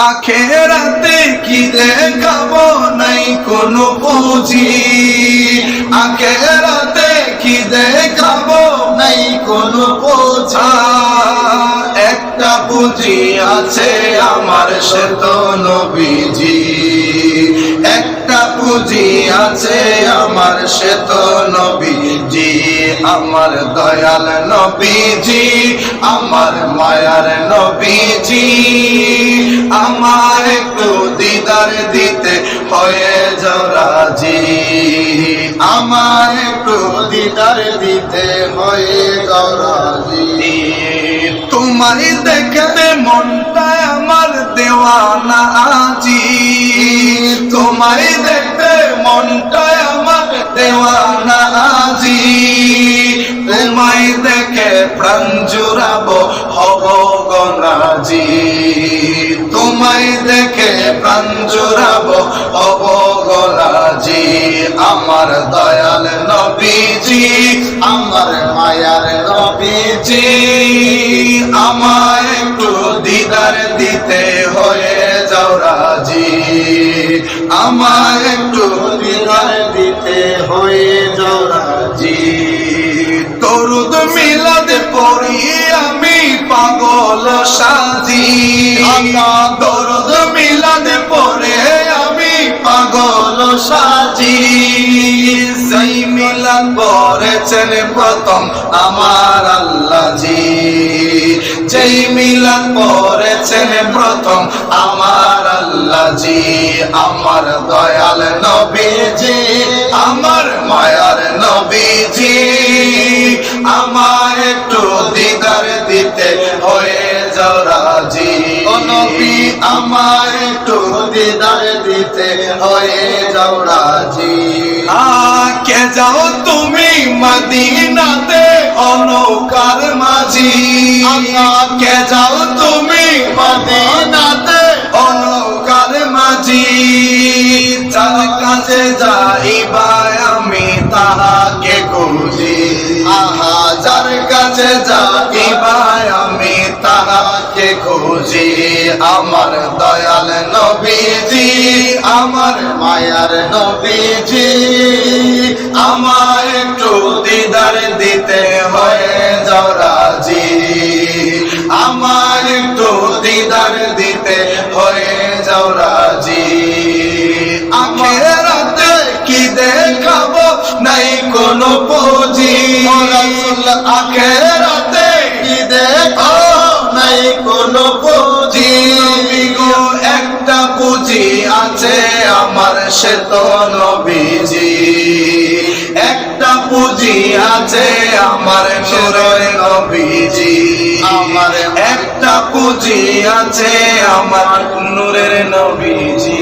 আখেরাতে কি দেখাবো নাই কোনো পুঁজি? আখেরাতে কি দেখাবো নাই কোনো পোছা একটা পুঁজি আছে আমার সে তো নবীজি পুঁজি আছে আমার, সে তো নবীজি, আমার দয়াল নবীজি, আমার মায়ার নবীজি। আমার একটু দিদার দিতে হয়ে জরাজি আমার একটু দিদার দিতে হয়ে জরাজি তোমায় দেখতে মনটা আমার দেওয়ানা আজি। তোমায় দেখতে মনটা আমার দেওয়ানা আজি। তোমায় দেখে প্রাণ জুড়াবো, হব গনাজি তোমায় দেখে প্রাণ জুড়াবো, হব গনাজি আমার দয়াল নবীজি, আমার মায়ার নবীজি, আমায় একটু দিদার দিতে হয়ে। আমায় একটু দিদার দিতে হয়ে যাও রাজি দরুদ মিলাদ পড়ি আমি পাগল সাজি। দরুদ মিলাদ পড়ে আমি পাগল সাজি। সেই মিলাদ পড়েছেন প্রথম আমার আল্লাহ। আল্লাহ জি আমার দয়াল নবীজি, আমার মায়ার নবীজি। আমার একটু দিদার দিতে হয়ে যাও ও নবী, আমার একটু দিদার দিতে হয়ে যাও কে যাও তুমি মদিনাতে, অনৌকার মাঝি। কে যাও তুমি মদিনাতে কাছে যাইবা আমি তাহাকে খুঁজি। আহা যার কাছে আমি তাহাকে খুঁজি। আমার দয়াল নবীজি, আমার মায়ার নবীজি আমার একটু দিদার দিতে হয়ে যাও রাজি আমার একটু দিদার আখেরাতে কি দেখাবো নাই কোনো পুঁজি। গো একটা পুঁজি আছে আমার সে তো নবীজি। একটা পুঁজি আছে আমার নূরের নবীজি। আমার একটা পুঁজি আছে আমার নূরের নবীজি।